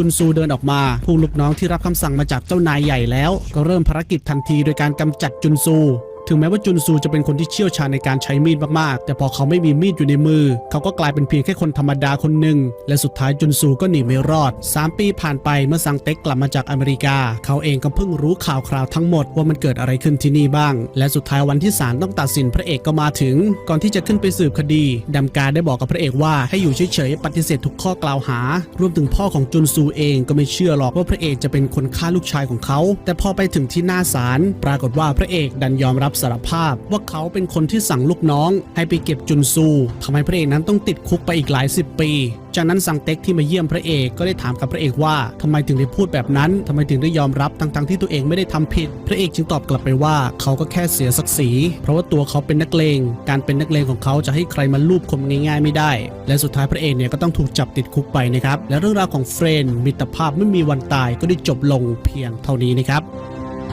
จุนซูเดินออกมา ผู้ลูกน้องที่รับคำสั่งมาจากเจ้านายใหญ่แล้ว ก็เริ่มภารกิจทันทีโดยการกำจัดจุนซู ถึงแม้ว่าจุนซูจะเป็นคนที่เชี่ยวชาญในการใช้มีดมากๆ แต่พอเขาไม่มีมีดอยู่ในมือ เขาก็กลายเป็นเพียงแค่คนธรรมดาคนหนึ่ง และสุดท้ายจุนซูก็หนีไม่รอด 3 ปีผ่านไปเมื่อซังเต็กกลับมาจากอเมริกา เขาเองก็เพิ่งรู้ข่าวคราวทั้งหมดว่ามันเกิดอะไรขึ้นที่นี่บ้าง และสุดท้ายวันที่ศาลต้องตัดสินพระเอกก็มาถึง ก่อนที่จะขึ้นไปสืบคดีดำการได้บอกกับพระเอกว่าให้อยู่เฉยๆปฏิเสธทุกข้อกล่าวหา รวมถึงพ่อของจุนซูเองก็ไม่เชื่อหรอกว่าพระเอกจะเป็นคนฆ่าลูกชายของเขา แต่พอไปถึงที่หน้าศาลปรากฏว่าพระเอกดันยอมรับสารภาพว่าเขาเป็นคนที่สั่งลูกน้อง ให้ไปเก็บจุนซูทำให้พระเอกนั้นต้องติดคุกไปอีกหลายสิบปี จากนั้นซังเต็กที่มาเยี่ยมพระเอกก็ได้ถามกับพระเอกว่าทำไมถึงได้พูดแบบนั้นทำไมถึงได้ยอมรับทั้งๆที่ตัวเองไม่ได้ทำผิด พระเอกจึงตอบกลับไปว่าเขาก็แค่เสียศักดิ์ศรีเพราะว่าตัวเขาเป็นนักเลง การเป็นนักเลงของเขาจะให้ใครมาลูบคมง่าย ๆ ไม่ได้ และสุดท้ายพระเอกเนี่ยก็ต้องถูกจับติดคุกไปนะครับและเรื่องราวของเฟรนมิตรภาพไม่มีวันตายก็ได้จบลงเพียงเท่านี้นะครับ